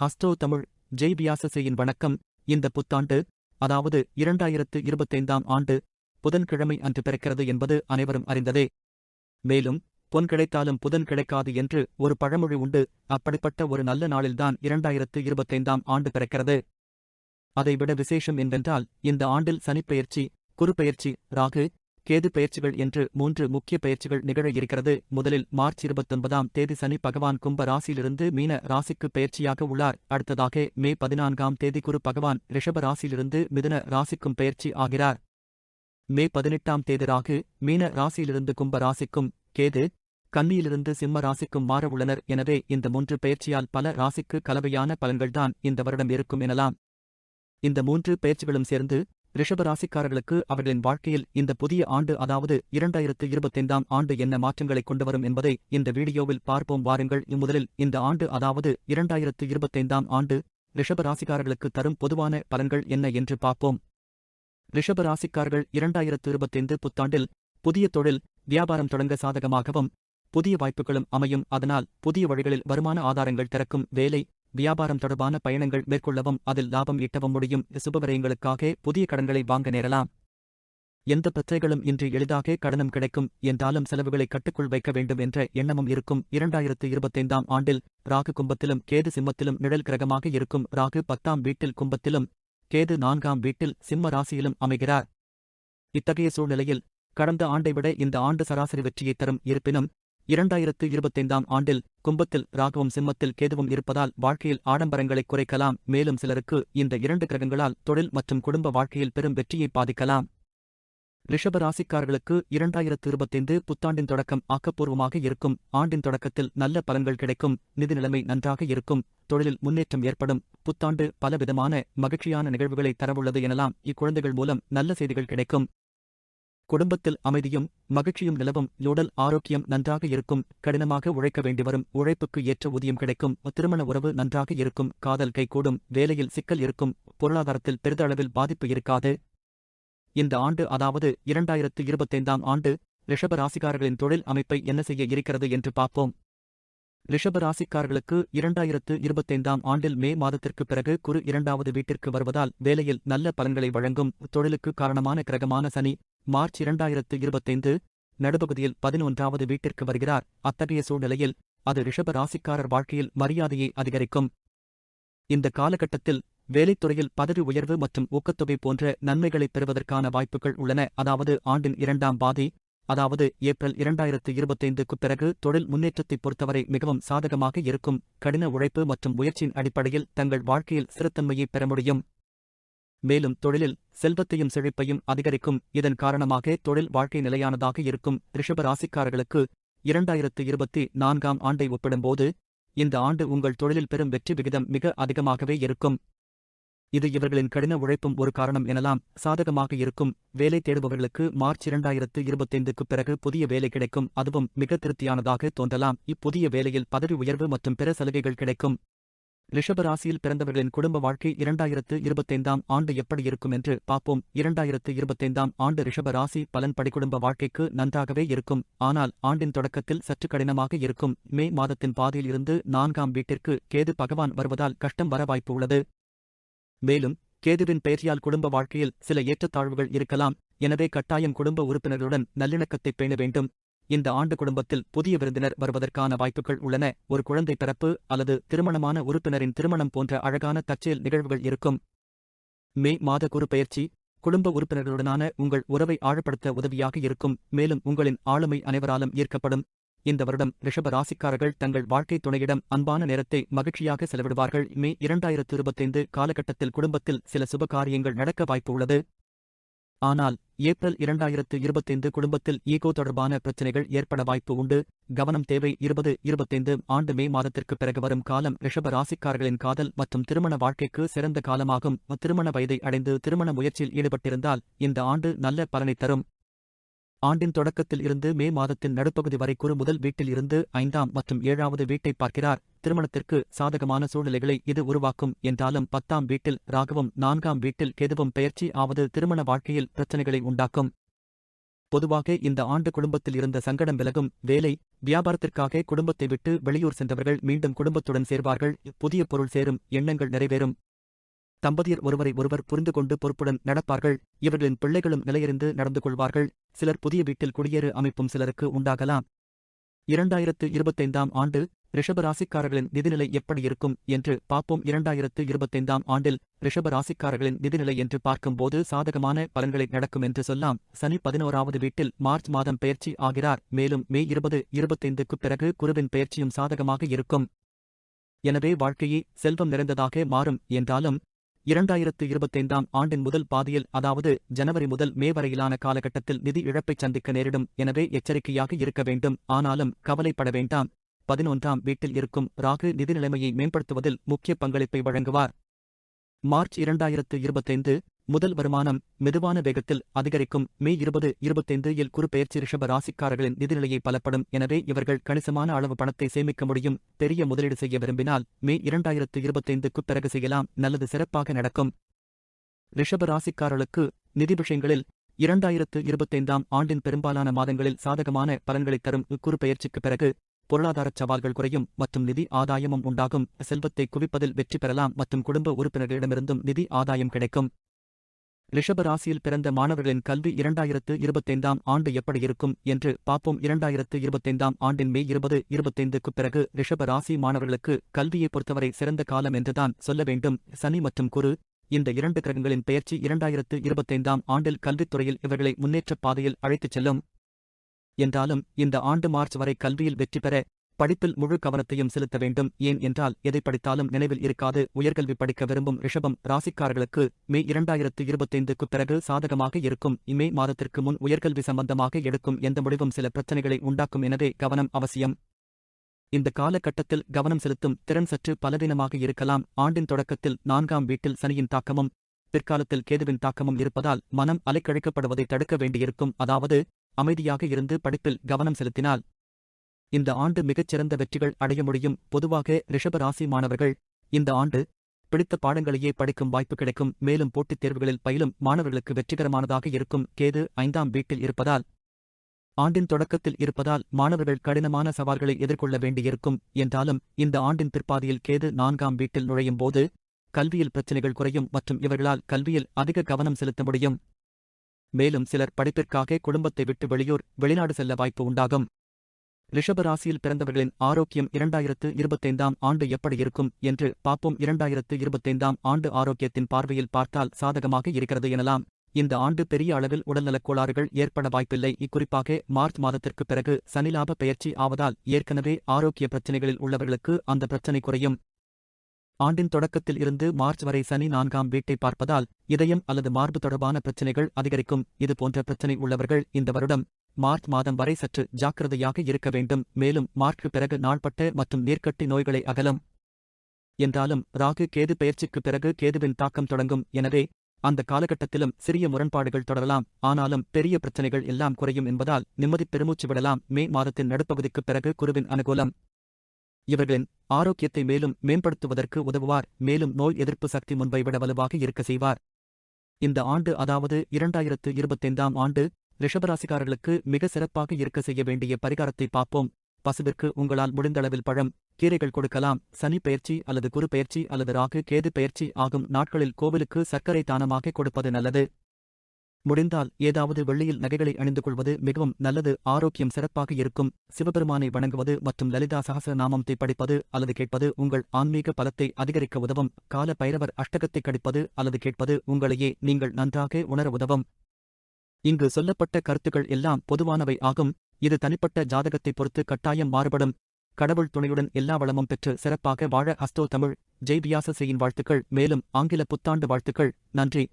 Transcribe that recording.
ஹஸ்டோ தமிழ் ஜெய் வியாசசேயின் வணக்கம். இந்த புத்தாண்டு அதாவது இரண்டாயிரத்து இருபத்தைந்தாம் ஆண்டு புதன்கிழமை அன்று பிறக்கிறது என்பது அனைவரும் அறிந்ததே. மேலும் பொன் கிடைத்தாலும் புதன் கிடைக்காது என்று ஒரு பழமொழி உண்டு. அப்படிப்பட்ட ஒரு நல்ல நாளில்தான் இரண்டாயிரத்து இருபத்தைந்தாம் ஆண்டு பிறக்கிறது. அதைவிட விசேஷம் என்னவென்றால் இந்த ஆண்டில் சனிப்பெயர்ச்சி குறுப்பெயர்ச்சி ராகு கேது பெயர்ச்சிகள் என்று மூன்று முக்கிய பெயர்ச்சிகள் நிகழ இருக்கிறது. முதலில் மார்ச் இருபத்தொன்பதாம் தேதி சனி பகவான் கும்ப ராசியிலிருந்து மீன ராசிக்கு பெயர்ச்சியாக உள்ளார். அடுத்ததாக மே பதினான்காம் தேதி குரு பகவான் ரிஷப ராசியிலிருந்து மிதுன ராசிக்கும் பெயர்ச்சி ஆகிறார். மே பதினெட்டாம் தேதி ராகு மீன ராசியிலிருந்து கும்ப ராசிக்கும் கேது கன்னியிலிருந்து சிம்ம ராசிக்கும் மாற உள்ளனர். எனவே இந்த மூன்று பெயர்ச்சியால் பல ராசிக்கு கலவையான பலன்கள்தான் இந்த வருடம் இருக்கும் எனலாம். இந்த மூன்று பெயர்ச்சிகளும் சேர்ந்து ரிஷப ராசிக்காரர்களுக்கு அவர்களின் வாழ்க்கையில் இந்த புதிய ஆண்டு அதாவது இரண்டாயிரத்து இருபத்தைந்தாம் ஆண்டு என்ன மாற்றங்களை கொண்டு வரும் என்பதை இந்த வீடியோவில் பார்ப்போம். வாருங்கள் இம்முதலில் இந்த ஆண்டு அதாவது இரண்டாயிரத்து இருபத்தைந்தாம் ஆண்டு ரிஷப ராசிக்காரர்களுக்கு தரும் பொதுவான பலன்கள் என்ன என்று பார்ப்போம். ரிஷபராசிக்காரர்கள் இரண்டாயிரத்து இருபத்தைந்து புத்தாண்டில் புதிய தொழில் வியாபாரம் தொடங்க சாதகமாகவும் புதிய வாய்ப்புகளும் அமையும். அதனால் புதிய வழிகளில் வருமான ஆதாரங்கள் திறக்கும் வேலை வியாபாரம் தொடர்பான பயணங்கள் மேற்கொள்ளவும் அதில் லாபம் ஈட்டவும் முடியும். சுபவரயங்களுக்காக புதிய கடன்களை வாங்க நேரலாம். எந்த பிரச்சனைகளும் இன்றி எளிதாக கடனும் கிடைக்கும். என்றாலும் செலவுகளை கட்டுக்குள் வைக்க வேண்டும் என்ற எண்ணமும் இருக்கும். இரண்டாயிரத்து இருபத்தைந்தாம் ஆண்டில் ராகு கும்பத்திலும் கேது சிம்மத்திலும் நிழல் கிரகமாக இருக்கும். ராகு பத்தாம் வீட்டில் கும்பத்திலும் கேது நான்காம் வீட்டில் சிம்ம ராசியிலும் அமைகிறார். இத்தகைய சூழ்நிலையில் கடந்த ஆண்டை விட இந்த ஆண்டு சராசரி வெற்றியை தரும். இருப்பினும் இரண்டாயிரத்து இருபத்தைந்தாம் ஆண்டில் கும்பத்தில் ராகவும் சிம்மத்தில் கேதுவும் இருப்பதால் வாழ்க்கையில் ஆடம்பரங்களை குறைக்கலாம். மேலும் சிலருக்கு இந்த இரண்டு கிரகங்களால் தொழில் மற்றும் குடும்ப வாழ்க்கையில் பெரும் வெற்றியை பாதிக்கலாம். ரிஷப ராசிக்காரர்களுக்கு இரண்டாயிரத்து இருபத்தைந்து புத்தாண்டின் தொடக்கம் ஆக்கப்பூர்வமாக இருக்கும். ஆண்டின் தொடக்கத்தில் நல்ல பலன்கள் கிடைக்கும். நிதி நிலைமை நன்றாக இருக்கும். தொழிலில் முன்னேற்றம் ஏற்படும். புத்தாண்டு பலவிதமான மகிழ்ச்சியான நிகழ்வுகளை தரவுள்ளது எனலாம். இக்குழந்தைகள் மூலம் நல்ல செய்திகள் கிடைக்கும். குடும்பத்தில் அமைதியும் மகிழ்ச்சியும் நிலவும் உடல் ஆரோக்கியம் நன்றாக இருக்கும் கடினமாக உழைக்க வேண்டி வரும் உழைப்புக்கு ஏற்ற ஊதியம் கிடைக்கும் திருமண உறவு நன்றாக இருக்கும் காதல் கைகூடும் வேலையில் சிக்கல் இருக்கும் பொருளாதாரத்தில் பெரிதளவில் பாதிப்பு இருக்காது. இந்த ஆண்டு அதாவது இரண்டாயிரத்து இருபத்தைந்தாம் ஆண்டு ரிஷப ராசிக்காரர்களின் தொழில் அமைப்பை என்ன செய்ய இருக்கிறது என்று பார்ப்போம். ரிஷப ராசிக்காரர்களுக்கு இரண்டாயிரத்து இருபத்தைந்தாம் ஆண்டில் மே மாதத்திற்கு பிறகு குரு இரண்டாவது வீட்டிற்கு வருவதால் வேலையில் நல்ல பலன்களை வழங்கும் தொழிலுக்கு காரணமான கிரகமான சனி மார்ச் இரண்டாயிரத்து இருபத்தைந்து நடுப்பகுதியில் பதினொன்றாவது வீட்டிற்கு வருகிறார். அத்தகைய சூழ்நிலையில் அது ரிஷப ராசிக்காரர் வாழ்க்கையில் மரியாதையை அதிகரிக்கும். இந்த காலகட்டத்தில் வேலைத்துறையில் பதவி உயர்வு மற்றும் ஊக்கத்தொகை போன்ற நன்மைகளை பெறுவதற்கான வாய்ப்புகள் உள்ளன. அதாவது ஆண்டின் இரண்டாம் பாதி அதாவது ஏப்ரல் இரண்டாயிரத்து இருபத்தைந்துக்கு பிறகு தொழில் முன்னேற்றத்தை பொறுத்தவரை மிகவும் சாதகமாக இருக்கும். கடின உழைப்பு மற்றும் முயற்சியின் அடிப்படையில் தங்கள் வாழ்க்கையில் சிறுத்தன்மையைப் பெற முடியும். மேலும் தொழிலில் செல்வத்தையும் செழிப்பையும் அதிகரிக்கும். இதன் காரணமாக தொழில் வாழ்க்கை நிலையானதாக இருக்கும் ரிஷப ராசிக்காரர்களுக்கு இரண்டாயிரத்து இருபத்தி நான்காம் ஆண்டை ஒப்பிடும்போது இந்த ஆண்டு உங்கள் தொழிலில் பெறும் வெற்றி விகிதம் மிக அதிகமாகவே இருக்கும். இது இவர்களின் கடின உழைப்பும் ஒரு காரணம் எனலாம். சாதகமாக இருக்கும். வேலை தேடுபவர்களுக்கு மார்ச் இரண்டாயிரத்து இருபத்தைந்துக்கு பிறகு புதிய வேலை கிடைக்கும். அதுவும் மிக திருப்தியானதாக தோன்றலாம். இப்புதிய வேலையில் பதவி உயர்வு மற்றும் பிற சலுகைகள் கிடைக்கும். ரிஷபராசியில் பிறந்தவர்களின் குடும்ப வாழ்க்கை இரண்டாயிரத்து இருபத்தைந்தாம் ஆண்டு எப்படி இருக்கும் என்று பார்ப்போம். இரண்டாயிரத்து இருபத்தைந்தாம் ஆண்டு ரிஷபராசி பலன்படி குடும்ப வாழ்க்கைக்கு நன்றாகவே இருக்கும். ஆனால் ஆண்டின் தொடக்கத்தில் சற்று கடினமாக இருக்கும். மே மாதத்தின் பாதையில் இருந்து நான்காம் வீட்டிற்கு கேது பகவான் வருவதால் கஷ்டம் வர வாய்ப்பு உள்ளது. மேலும் கேதுவின் பெயர்ச்சியால் குடும்ப வாழ்க்கையில் சில ஏற்றத்தாழ்வுகள் இருக்கலாம். எனவே கட்டாயம் குடும்ப உறுப்பினர்களுடன் நல்லிணக்கத்தை பேண வேண்டும். இந்த ஆண்டு குடும்பத்தில் புதிய விருந்தினர் வருவதற்கான வாய்ப்புகள் உள்ளன. ஒரு குழந்தை பிறப்பு அல்லது திருமணமான உறுப்பினரின் திருமணம் போன்ற அழகான தற்செயல் நிகழ்வுகள் இருக்கும். மே மாத குறு பெயர்ச்சி. குடும்ப உறுப்பினர்களுடனான உங்கள் உறவை ஆழப்படுத்த உதவியாக இருக்கும். மேலும் உங்களின் ஆளுமை அனைவராலும் ஈர்க்கப்படும். இந்த வருடம் ரிஷப ராசிக்காரர்கள் தங்கள் வாழ்க்கை துணையிடம் அன்பான நேரத்தை மகிழ்ச்சியாக செலவிடுவார்கள். மே இரண்டாயிரத்து இருபத்தைந்து காலகட்டத்தில் குடும்பத்தில் சில சுப காரியங்கள் நடக்க வாய்ப்பு உள்ளது. ஆனால் ஏப்ரல் இரண்டாயிரத்து இருபத்தைந்து குடும்பத்தில் ஈகோ தொடர்பான பிரச்சினைகள் ஏற்பட வாய்ப்பு உண்டு. கவனம் தேவை. இருபது இருபத்தைந்து ஆண்டு மே மாதத்திற்கு பிறகு வரும் காலம் ரிஷப ராசிக்காரர்களின் காதல் மற்றும் திருமண வாழ்க்கைக்கு சிறந்த காலமாகும். திருமண வயதை அடைந்து திருமண முயற்சியில் ஈடுபட்டிருந்தால் இந்த ஆண்டு நல்ல பலனை தரும். ஆண்டின் தொடக்கத்தில் இருந்து மே மாதத்தின் நடுப்பகுதி வரை முதல் வீட்டில் இருந்து ஐந்தாம் மற்றும் ஏழாவது வீட்டை பார்க்கிறார். திருமணத்திற்கு சாதகமான சூழ்நிலைகளை இது உருவாக்கும். என்றாலும் பத்தாம் வீட்டில் ராகவும் நான்காம் வீட்டில் கெதுவும் பெயர்ச்சி ஆவது திருமண வாழ்க்கையில் பிரச்சனைகளை உண்டாக்கும். பொதுவாக இந்த ஆண்டு குடும்பத்தில் இருந்த சங்கடம் விலகும். வேலை வியாபாரத்திற்காக குடும்பத்தை விட்டு வெளியூர் சென்றவர்கள் மீண்டும் குடும்பத்துடன் சேர்வார்கள். புதிய பொருள் சேரும் எண்ணங்கள் நிறைவேறும். தம்பதியர் ஒருவரை ஒருவர் புரிந்து கொண்டு பொறுப்புடன் நடப்பார்கள். இவர்களின் பிள்ளைகளும் நிலையறிந்து நடந்து கொள்வார்கள். சிலர் புதிய வீட்டில் குடியேறு அமைப்பும் சிலருக்கு உண்டாகலாம். இரண்டாயிரத்து இருபத்தைந்தாம் ஆண்டு ரிஷபராசிக்காரர்களின் நிதிநிலை எப்படி இருக்கும் என்று பார்ப்போம். இரண்டாயிரத்து இருபத்தைந்தாம் ஆண்டில் ரிஷப ராசிக்காரர்களின் நிதிநிலை என்று பார்க்கும்போது சாதகமான பலன்களை நடக்கும் என்று சொல்லலாம் சனி பதினோராவது வீட்டில் மார்ச் மாதம் பெயர்ச்சி ஆகிறார். மேலும் மே இருபது இருபத்தைந்துக்கு பிறகு குருவின் பெயர்ச்சியும் சாதகமாக இருக்கும். எனவே வாழ்க்கையே செல்வம் நிறைந்ததாக மாறும் என்றாலும் இரண்டாயிரத்து இருபத்தைந்தாம் ஆண்டின் முதல் பாதியில் அதாவது ஜனவரி முதல் மே வரையிலான காலகட்டத்தில் நிதி இழப்பைச் சந்திக்க நேரிடும் எனவே எச்சரிக்கையாக இருக்க வேண்டும். ஆனாலும் கவலைப்பட வேண்டாம். பதினொன்றாம் வீட்டில் இருக்கும் ராகு நிதி நிலைமையை மேம்படுத்துவதில் முக்கிய பங்களிப்பை வழங்குவார். மார்ச் இரண்டாயிரத்து இருபத்தைந்து முதல் வருமானம் மெதுவான வேகத்தில் அதிகரிக்கும். மே இருபது இருபத்தைந்து இல் குறுபெயர்ச்சி ரிஷப ராசிக்காரர்களின் நிதிநிலையை பலப்படும். எனவே இவர்கள் கணிசமான அளவு பணத்தை சேமிக்க முடியும். பெரிய முதலீடு செய்ய விரும்பினால் மே இரண்டாயிரத்து இருபத்தைந்துக்கு பிறகு செய்யலாம். நல்லது சிறப்பாக நடக்கும். ரிஷப ராசிக்காரர்களுக்கு நிதி விஷயங்களில் இரண்டாயிரத்து இருபத்தைந்தாம் ஆண்டின் பெரும்பாலான மாதங்களில் சாதகமான பலன்களைத் தரும் இக்குறுபெயர்ச்சிக்குப் பிறகு பொருளாதாரச் சவால்கள் குறையும் மற்றும் நிதி ஆதாயமும் உண்டாகும். செல்வத்தை குவிப்பதில் வெற்றி பெறலாம் மற்றும் குடும்ப உறுப்பினர்களிடமிருந்தும் நிதி ஆதாயம் கிடைக்கும். ரிஷபராசியில் பிறந்த மாணவர்களின் கல்வி இரண்டாயிரத்து இருபத்தைந்தாம் ஆண்டு எப்படி இருக்கும் என்று பார்ப்போம். இரண்டாயிரத்து இருபத்தைந்தாம் ஆண்டின் மே இருபது இருபத்தைந்துக்குப் பிறகு ரிஷபராசி மாணவர்களுக்கு கல்வியை பொறுத்தவரை சிறந்த காலம் என்றுதான் சொல்ல வேண்டும். சனி மற்றும் குரு இந்த இரண்டு கிரகங்களின் பெயர்ச்சி இரண்டாயிரத்து இருபத்தைந்தாம் ஆண்டில் கல்வித்துறையில் இவர்களை முன்னேற்றப் பாதையில் அழைத்துச் செல்லும். என்றாலும் இந்த ஆண்டு மார்ச் வரை கல்வியில் வெற்றி பெற படிப்பில் முழு கவனத்தையும் செலுத்த வேண்டும். ஏன் என்றால் எதை படித்தாலும் நினைவில் இருக்காது. உயர்கல்வி படிக்க விரும்பும் ரிஷபம் ராசிக்காரர்களுக்கு மே இரண்டாயிரத்து இருபத்தைந்துக்கு பிறகு சாதகமாக இருக்கும். இமே மாதத்திற்கு முன் உயர்கல்வி சம்பந்தமாக எடுக்கும் எந்த முடிவும் சில பிரச்சனைகளை உண்டாக்கும் எனவே கவனம் அவசியம். இந்த காலகட்டத்தில் கவனம் செலுத்தும் திறன் சற்று பலவீனமாக இருக்கலாம். ஆண்டின் தொடக்கத்தில் நான்காம் வீட்டில் சனியின் தாக்கமும் பிற்காலத்தில் கேதுவின் தாக்கமும் இருப்பதால் மனம் அலைக்கழிக்கப்படுவதை தடுக்க வேண்டியிருக்கும். அதாவது அமைதியாக இருந்து படிப்பில் கவனம் செலுத்தினால் இந்த ஆண்டு மிகச்சிறந்த வெற்றிகள் அடைய முடியும். பொதுவாக ரிஷபராசி மாணவர்கள் இந்த ஆண்டு பிடித்த பாடங்களையே படிக்கும் வாய்ப்பு கிடைக்கும். மேலும் போட்டித் தேர்வுகளில் பயிலும் மாணவர்களுக்கு வெற்றிகரமானதாக இருக்கும். கேது ஐந்தாம் வீட்டில் இருப்பதால் ஆண்டின் தொடக்கத்தில் இருப்பதால் மாணவர்கள் கடினமான சவால்களை எதிர்கொள்ள வேண்டியிருக்கும். என்றாலும் இந்த ஆண்டின் பிற்பாதியில் கேது நான்காம் வீட்டில் நுழையும் போது கல்வியில் பிரச்சினைகள் குறையும் மற்றும் இவர்களால் கல்வியில் அதிக கவனம் செலுத்த முடியும். மேலும் சிலர் படிப்பிற்காக குடும்பத்தை விட்டு வெளியூர் வெளிநாடு செல்ல வாய்ப்பு உண்டாகும். ரிஷபராசியில் பிறந்தவர்களின் ஆரோக்கியம் இரண்டாயிரத்து இருபத்தைந்தாம் ஆண்டு எப்படி இருக்கும் என்று பார்ப்போம். இரண்டாயிரத்து இருபத்தைந்தாம் ஆண்டு ஆரோக்கியத்தின் பார்வையில் பார்த்தால் சாதகமாக இருக்கிறது எனலாம். இந்த ஆண்டு பெரிய அளவில் உடல்நலக் கோளாறுகள் ஏற்பட வாய்ப்பில்லை. இக்குறிப்பாக மார்ச் மாதத்திற்கு பிறகு சனிலாப பெயர்ச்சி ஆவதால் ஏற்கனவே ஆரோக்கிய பிரச்சினைகளில் உள்ளவர்களுக்கு அந்த பிரச்சினை குறையும். ஆண்டின் தொடக்கத்தில் இருந்து மார்ச் வரை சனி நான்காம் வீட்டை பார்ப்பதால் இதயம் அல்லது மார்பு தொடர்பான பிரச்சினைகள் அதிகரிக்கும். இது போன்ற பிரச்சினை உள்ளவர்கள் இந்த வருடம் மார்ச் மாதம் வரை சற்று ஜாக்கிரதையாக இருக்க வேண்டும். மேலும் மார்க்கு பிறகு நாள்பட்ட மற்றும் நீர்க்கட்டி நோய்களை அகலும் என்றாலும் ராகு கேது பெயர்ச்சிக்குப் பிறகு கேதுவின் தாக்கம் தொடங்கும். எனவே அந்த காலகட்டத்திலும் சிறிய முரண்பாடுகள் தொடரலாம். ஆனாலும் பெரிய பிரச்சனைகள் எல்லாம் குறையும் என்பதால் நிம்மதி பெருமூச்சு விடலாம். மே மாதத்தின் நடுப்பகுதிக்குப் பிறகு குருவின் அனுகூலம். இவர்களின் ஆரோக்கியத்தை மேலும் மேம்படுத்துவதற்கு உதவுவார். மேலும் நோய் எதிர்ப்பு சக்தி முன்பை விட வலுவாக இருக்க செய்வார். இந்த ஆண்டு அதாவது இரண்டாயிரத்து இருபத்தைந்தாம் ஆண்டு ரிஷபராசிக்காரர்களுக்கு மிக சிறப்பாக இருக்க செய்ய வேண்டிய பரிகாரத்தை பார்ப்போம். பசுவிற்கு உங்களால் முடிந்தளவில் பழம் கீரைகள் கொடுக்கலாம். சனி பயிற்சி அல்லது குரு பயிற்சி அல்லது ராகு கேது பெயர்ச்சி ஆகும் நாட்களில் கோவிலுக்கு சர்க்கரை தானமாக கொடுப்பது நல்லது. முடிந்தால் ஏதாவது வெள்ளியில் நகைகளை அணிந்து கொள்வது மிகவும் நல்லது. ஆரோக்கியம் சிறப்பாக இருக்கும். சிவபெருமானை வணங்குவது மற்றும் லலிதா சகசரநாமத்தை படிப்பது அல்லது கேட்பது உங்கள் ஆன்மீக பலத்தை அதிகரிக்க உதவும். கால பைரவர் அஷ்டகத்தை கடிப்பது அல்லது கேட்பது உங்களையே நீங்கள் நன்றாக உணர உதவும். இங்கு சொல்லப்பட்ட கருத்துக்கள் எல்லாம் பொதுவானவை ஆகும். இது தனிப்பட்ட ஜாதகத்தை பொறுத்து கட்டாயம் மாறுபடும். கடவுள் துணையுடன் எல்லா வளமும் பெற்று சிறப்பாக வாழ அஸ்தோ தமிழ். ஜெய் வாழ்த்துக்கள். மேலும் ஆங்கில புத்தாண்டு வாழ்த்துக்கள். நன்றி.